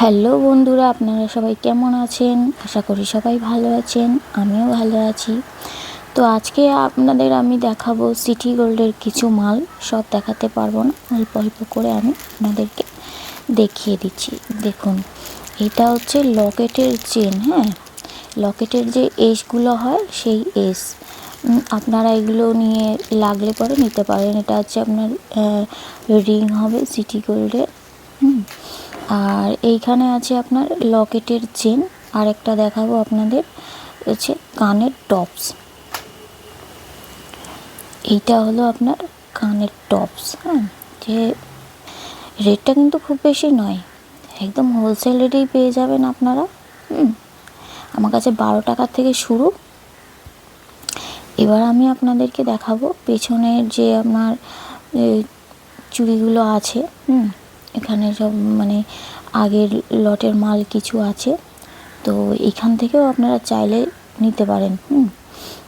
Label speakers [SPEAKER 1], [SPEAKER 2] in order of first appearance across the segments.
[SPEAKER 1] Hello বন্ধুরা, আপনারা সবাই কেমন আছেন? আশা করি সবাই ভালো আছেন, আমিও ভালো আছি। তো আজকে আপনাদের আমি দেখাবো সিটি গোল্ডের কিছু মাল, সব দেখাতে পারব না, অল্প অল্প করে আমি আপনাদেরকে দেখিয়ে দিচ্ছি। দেখুন, এটা হচ্ছে লকেটের চেন হ্যাঁ? লকেটের যে এসগুলো হয়, সেই এস। আপনারা এগুলো নিয়ে লাগলে পরে নিতে পারেন। এটা হচ্ছে আপনার রিং হবে সিটি গোল্ডের, হুম? আর এইখানে আছে আপনার লকেটের চেন। আর একটা দেখাবো আপনাদের। হচ্ছে কানের টপস। এইটা হলো আপনার কানের টপস হ্যাঁ? যে রেটটা কিন্তু খুব বেশি নয়। একদম হোলসেল রেটেই পেয়ে যাবেন আপনারা। আমার কাছে বারো টাকা থেকে শুরু। এবার আমি আপনাদেরকে দেখাবো পেছনের যে আমার চুড়িগুলো আছে, হুম? এখানে সব মানে আগের লটের মাল কিছু আছে। তো এখান থেকেও আপনারা চাইলে নিতে পারেন, হুম।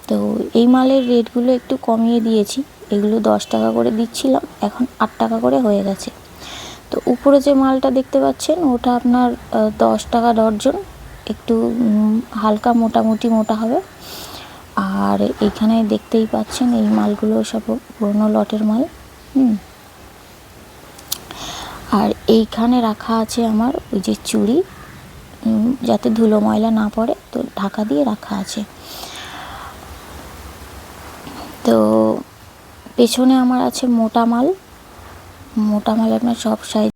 [SPEAKER 1] তো এই মালের রেটগুলো একটু কমিয়ে দিয়েছি। এগুলো দশ টাকা করে দিচ্ছিলাম, এখন আট টাকা করে হয়ে গেছে। তো উপরে যে মালটা দেখতে পাচ্ছেন, ওটা আপনার দশ টাকা ডর্জন একটু হালকা মোটামুটি মোটা হবে। আর এখানে দেখতেই পাচ্ছেন এই মালগুলো সব পুরোনো লটের মাল, হুম। আর এইখানে রাখা আছে আমার ওই যে চুড়ি যাতে ধুলো ময়লা না পড়ে, তো ঢাকা দিয়ে রাখা আছে। তো পেছনে আমার আছে মোটা মাল। মোটা মাল আপনার সব সাইজ